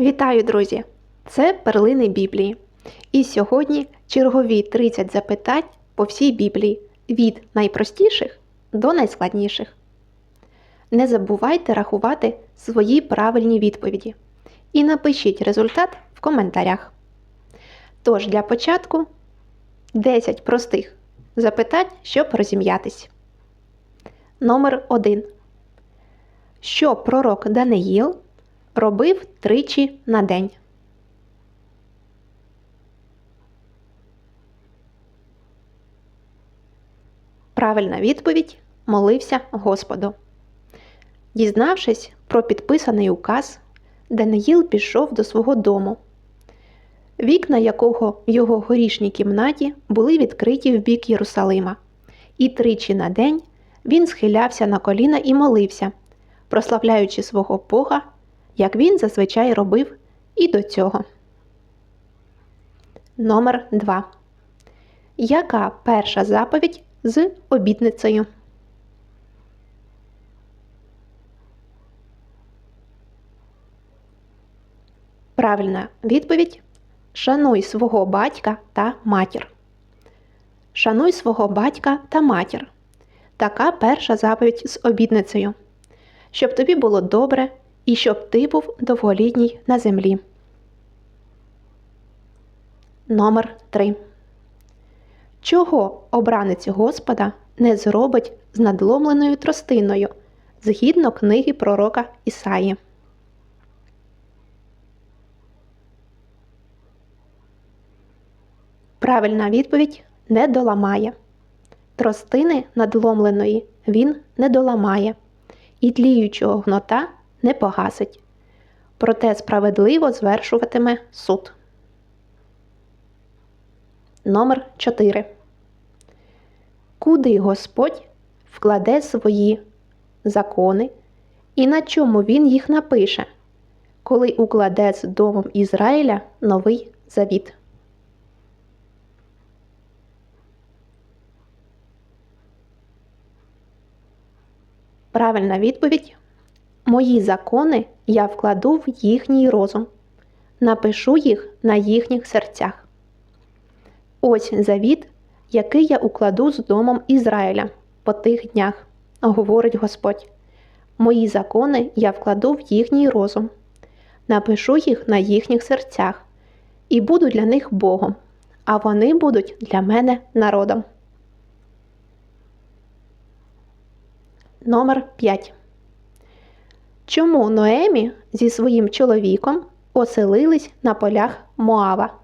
Вітаю, друзі! Це перлини Біблії. І сьогодні чергові 30 запитань по всій Біблії від найпростіших до найскладніших. Не забувайте рахувати свої правильні відповіді і напишіть результат в коментарях. Тож для початку 10 простих запитань, щоб розім'ятись. Номер 1. Що пророк Даниїл робив тричі на день? Правильна відповідь молився Господу. Дізнавшись про підписаний указ, Даниїл пішов до свого дому, вікна якого в його горішній кімнаті були відкриті в бік Єрусалима, і тричі на день він схилявся на коліна і молився, прославляючи свого Бога, як він зазвичай робив і до цього. Номер 2. Яка перша заповідь з обітницею? Правильна відповідь Шануй свого батька та матір. Шануй свого батька та матір. Така перша заповідь з обітницею. Щоб тобі було добре і щоб ти був довголітній на землі. Номер 3. Чого обранець Господа не зробить з надломленою тростиною згідно книги пророка Ісаї? Правильна відповідь не доламає. Тростини надломленої він не доламає, і тліючого гнота не погасить. Проте справедливо звершуватиме суд. Номер 4. Куди Господь вкладе свої закони і на чому він їх напише, коли укладе з домом Ізраїля новий завіт? Правильна відповідь Мої закони я вкладу в їхній розум, напишу їх на їхніх серцях. Ось завіт, який я укладу з домом Ізраїля по тих днях, говорить Господь. Мої закони я вкладу в їхній розум, напишу їх на їхніх серцях і буду для них Богом, а вони будуть для мене народом. Номер 5. Чому Ноемі зі своїм чоловіком оселились на полях Моава?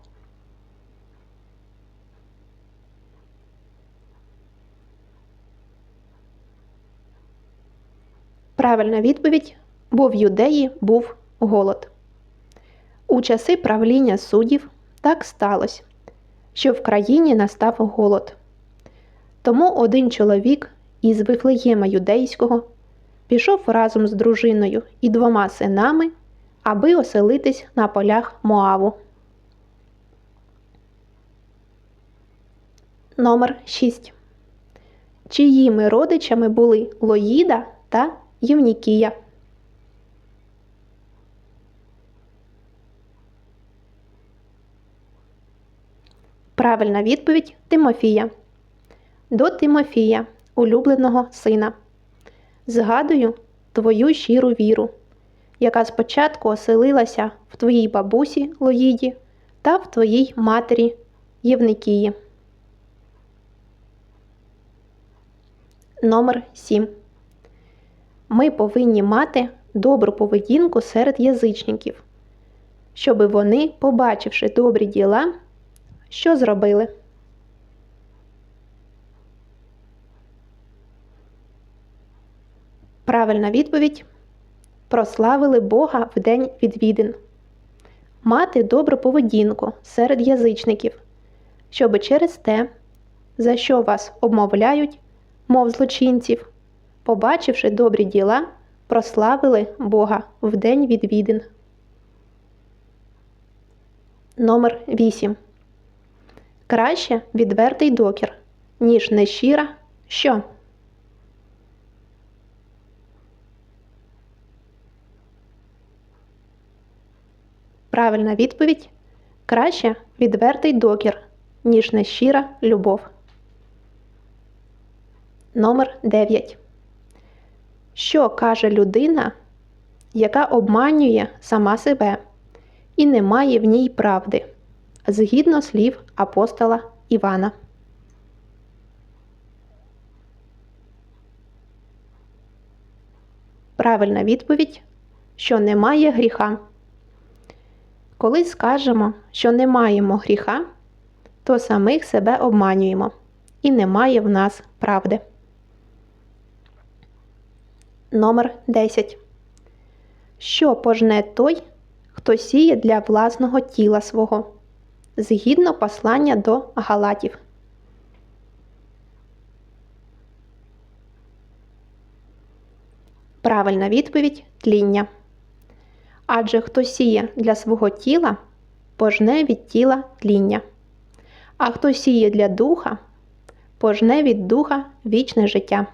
Правильна відповідь, бо в юдеї був голод. У часи правління суддів так сталося, що в країні настав голод. Тому один чоловік із Вифлеєма юдейського пішов разом з дружиною і двома синами, аби оселитись на полях Моаву. Номер 6. Чиїми родичами були Лоїда та Євнікія? Правильна відповідь Тимофія. До Тимофія, улюбленого сина. Згадую твою щиру віру, яка спочатку оселилася в твоїй бабусі Лоїді та в твоїй матері Євникії. Номер 7. Ми повинні мати добру поведінку серед язичників, щоби вони, побачивши добрі діла, що зробили. Правильна відповідь прославили Бога в день відвідин. Мати добру поведінку серед язичників, щоби через те, за що вас обмовляють, мов злочинців, побачивши добрі діла, прославили Бога в день відвідин. Номер 8. Краще відвертий докір, ніж нещира що. Правильна відповідь краще відвертий докір, ніж нещира любов. Номер 9. Що каже людина, яка обманює сама себе і не має в ній правди, згідно слів апостола Івана? Правильна відповідь, що немає гріха. Коли скажемо, що не маємо гріха, то самих себе обманюємо і немає в нас правди. Номер 10. Що пожне той, хто сіє для власного тіла свого, згідно послання до Галатів. Правильна відповідь тління. Адже хто сіє для свого тіла, пожне від тіла тління, а хто сіє для духа, пожне від духа вічне життя.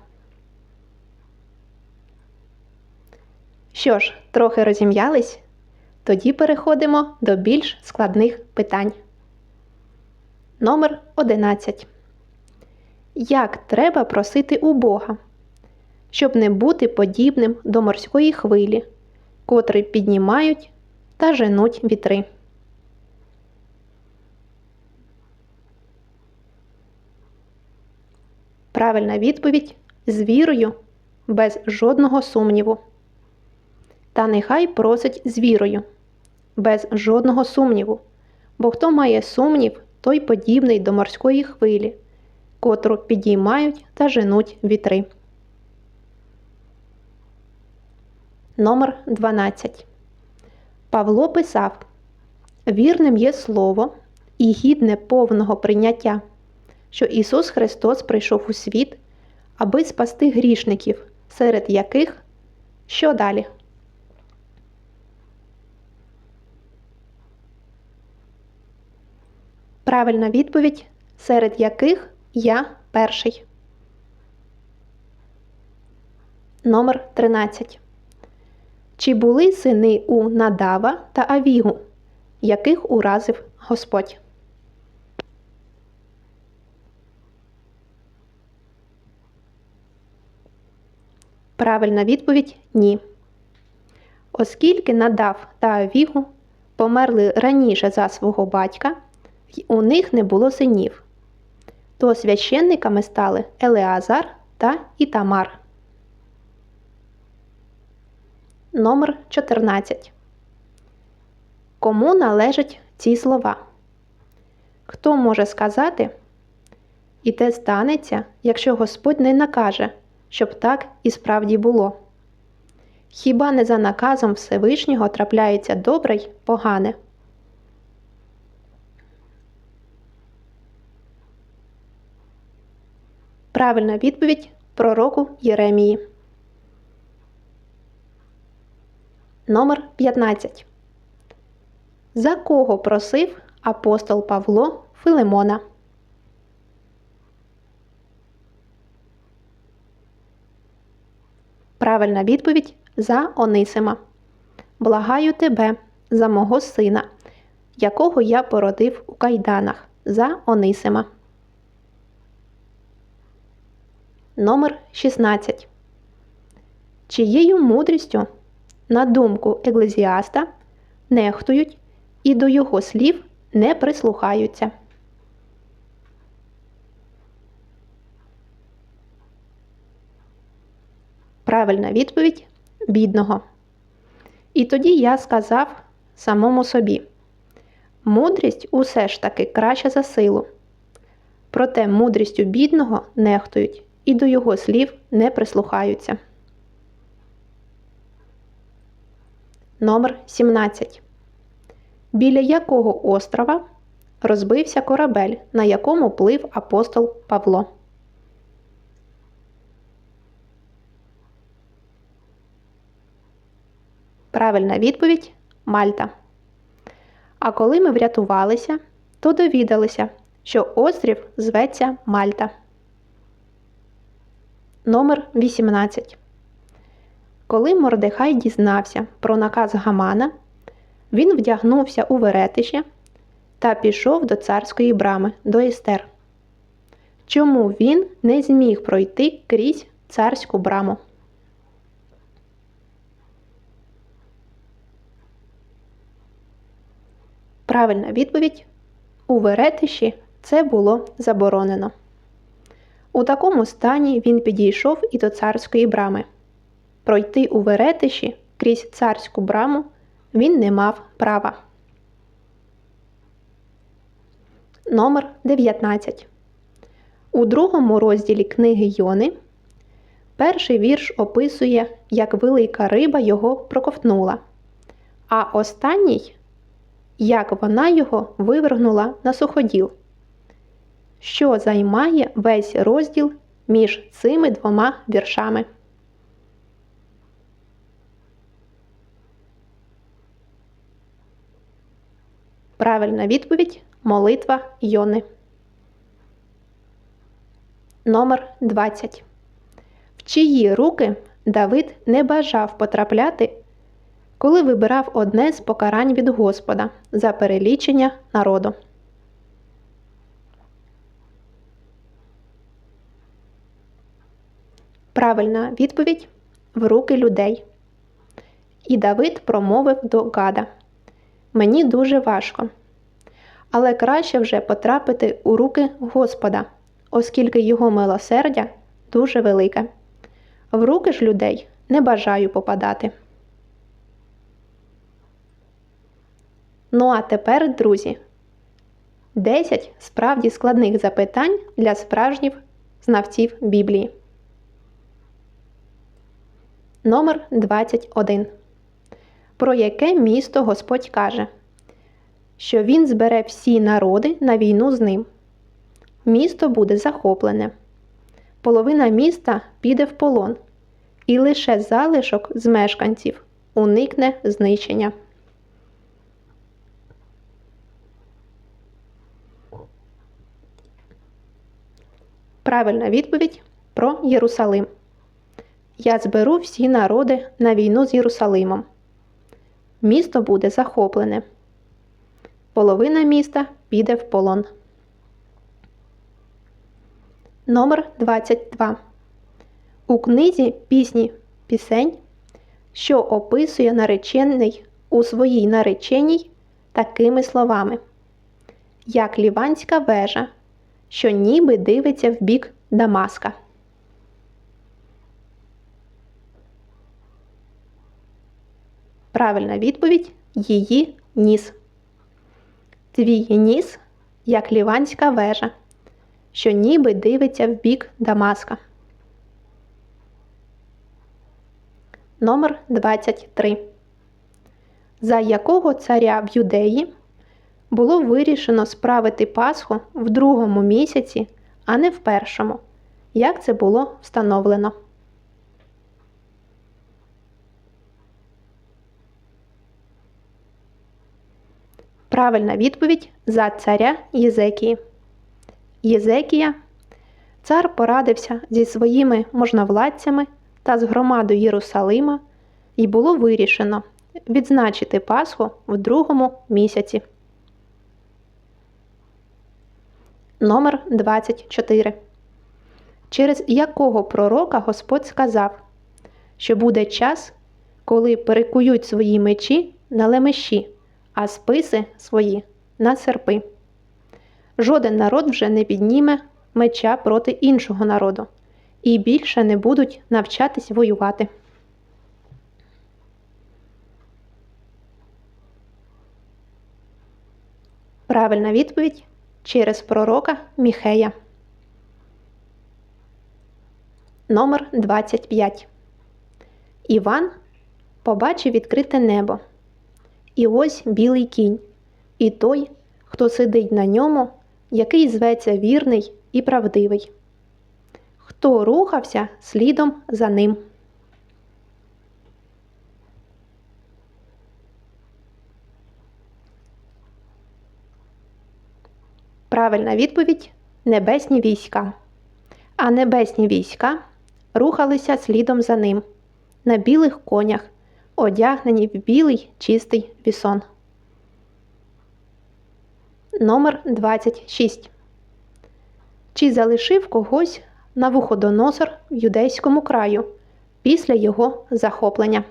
Що ж, трохи розім'ялись? Тоді переходимо до більш складних питань. Номер 11. Як треба просити у Бога, щоб не бути подібним до морської хвилі, котрі піднімають та женуть вітри? Правильна відповідь з вірою, без жодного сумніву. Та нехай просить з вірою, без жодного сумніву, бо хто має сумнів, той подібний до морської хвилі, котру підіймають та женуть вітри. Номер 12. Павло писав Вірним є слово і гідне повного прийняття, що Ісус Христос прийшов у світ, аби спасти грішників, серед яких що далі? Правильна відповідь, серед яких я перший. Номер 13. Чи були сини у Надава та Авігу, яких уразив Господь? Правильна відповідь ні. Оскільки Надав та Авігу померли раніше за свого батька у них не було синів. То священниками стали Елеазар та Ітамар. Номер 14. Кому належать ці слова? Хто може сказати? І те станеться, якщо Господь не накаже, щоб так і справді було. Хіба не за наказом Всевишнього трапляється добре й погане? Правильна відповідь пророку Єремії. Номер 15. За кого просив апостол Павло Филимона? Правильна відповідь за Онисима. Благаю тебе за мого сина, якого я породив у кайданах за Онисима. Номер 16. Чиєю мудрістю, на думку еклезіаста, нехтують і до його слів не прислухаються. Правильна відповідь бідного. І тоді я сказав самому собі: мудрість усе ж таки краща за силу. Проте мудрістю бідного нехтують і до його слів не прислухаються. Номер 17. Біля якого острова розбився корабель, на якому плив апостол Павло? Правильна відповідь Мальта. А коли ми врятувалися, то довідалися, що острів зветься Мальта. Номер 18. Коли Мордехай дізнався про наказ Гамана, він вдягнувся у веретище та пішов до царської брами, до Естер. Чому він не зміг пройти крізь царську браму? Правильна відповідь у веретищі це було заборонено. У такому стані він підійшов і до царської брами. Пройти у веретищі крізь царську браму він не мав права. Номер 19. У другому розділі книги Йони перший вірш описує, як велика риба його проковтнула, а останній як вона його вивергнула на суходіл, що займає весь розділ між цими двома віршами. Правильна відповідь молитва Йони. Номер 20. В чиї руки Давид не бажав потрапляти коли вибирав одне з покарань від Господа за перелічення народу. Правильна відповідь в руки людей. І Давид промовив до Гада Мені дуже важко, але краще вже потрапити у руки Господа, оскільки його милосердя дуже велике. В руки ж людей не бажаю попадати. Ну а тепер, друзі, 10 справді складних запитань для справжніх знавців Біблії. Номер 21. Про яке місто Господь каже, що Він збере всі народи на війну з ним. Місто буде захоплене. Половина міста піде в полон, і лише залишок з мешканців уникне знищення. Правильна відповідь про Єрусалим. Я зберу всі народи на війну з Єрусалимом. Місто буде захоплене. Половина міста піде в полон. Номер 22. У книзі пісні пісень, що описує наречений у своїй нареченій такими словами, як ліванська вежа що ніби дивиться в бік Дамаска. Правильна відповідь її ніс. Твій ніс, як ліванська вежа, що ніби дивиться в бік Дамаска. Номер 23. За якого царя в юдеї було вирішено справити Пасху в другому місяці, а не в першому, як це було встановлено. Правильна відповідь за царя Єзекії. Єзекія цар порадився зі своїми можновладцями та з громадою Єрусалима, і було вирішено відзначити Пасху в другому місяці. номер 24 через якого пророка Господь сказав, що буде час, коли перекують свої мечі на лемеші, а списи свої на серпи. Жоден народ вже не підніме меча проти іншого народу і більше не будуть навчатись воювати. Правильна відповідь через пророка Міхея. Номер 25. Іван побачив відкрите небо. І ось білий кінь, і той, хто сидить на ньому, який зветься вірний і правдивий. Хто рухався слідом за ним. Правильна відповідь небесні війська. А небесні війська рухалися слідом за ним на білих конях, одягнені в білий чистий вісон. Номер 26. Чи залишив когось Навуходоносор в юдейському краю після його захоплення?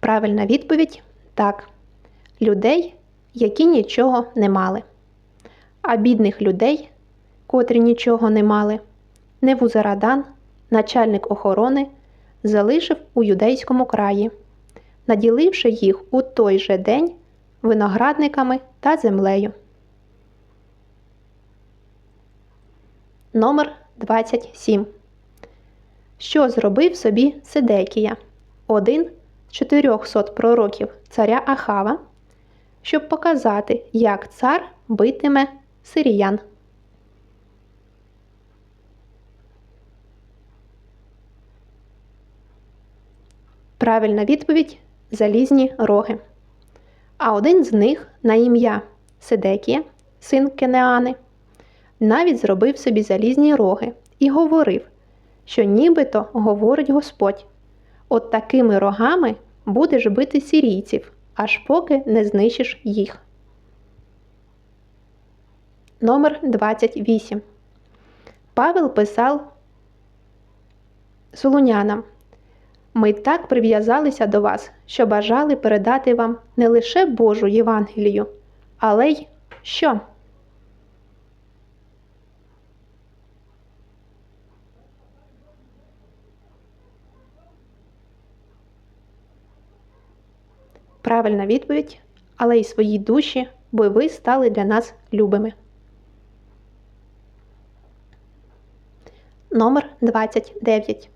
Правильна відповідь так. Людей, які нічого не мали. А бідних людей, котрі нічого не мали, Невузарадан, начальник охорони, залишив у юдейському краї, наділивши їх у той же день виноградниками та землею. Номер 27. Що зробив собі Сидекія, один з 400 пророків царя Ахава, щоб показати, як цар битиме сиріян? Правильна відповідь залізні роги. А один з них на ім'я Сидекія, син Кенеани, навіть зробив собі залізні роги і говорив, що нібито говорить Господь: от такими рогами будеш бити сірійців, аж поки не знищиш їх. Номер 28. Павел писав Солунянам. Ми так прив'язалися до вас, що бажали передати вам не лише Божу Євангелію, але й що? Правильна відповідь, але й свої душі, бо ви стали для нас любими. Номер 29.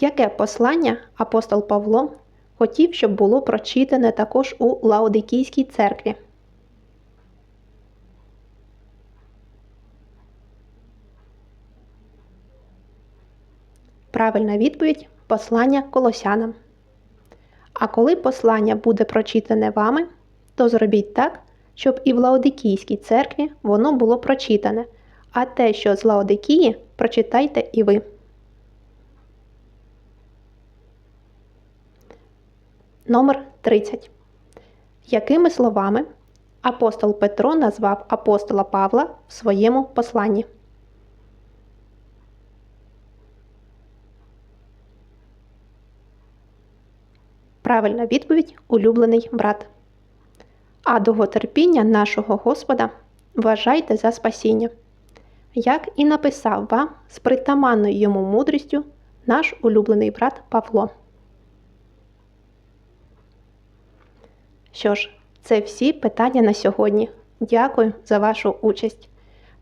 Яке послання апостол Павло хотів, щоб було прочитане також у Лаодикійській церкві? Правильна відповідь послання колосянам. А коли послання буде прочитане вами, то зробіть так, щоб і в Лаодикійській церкві воно було прочитане, а те, що з Лаодикії, прочитайте і ви. Номер 30. Якими словами апостол Петро назвав апостола Павла в своєму посланні? Правильна відповідь улюблений брат. А довготерпіння нашого Господа вважайте за спасіння, як і написав вам з притаманною йому мудрістю наш улюблений брат Павло. Що ж, це всі питання на сьогодні. Дякую за вашу участь.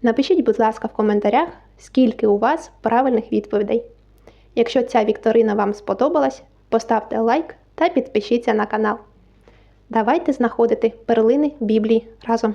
Напишіть, будь ласка, в коментарях, скільки у вас правильних відповідей. Якщо ця вікторина вам сподобалась, поставте лайк та підпишіться на канал. Давайте знаходити перлини Біблії разом.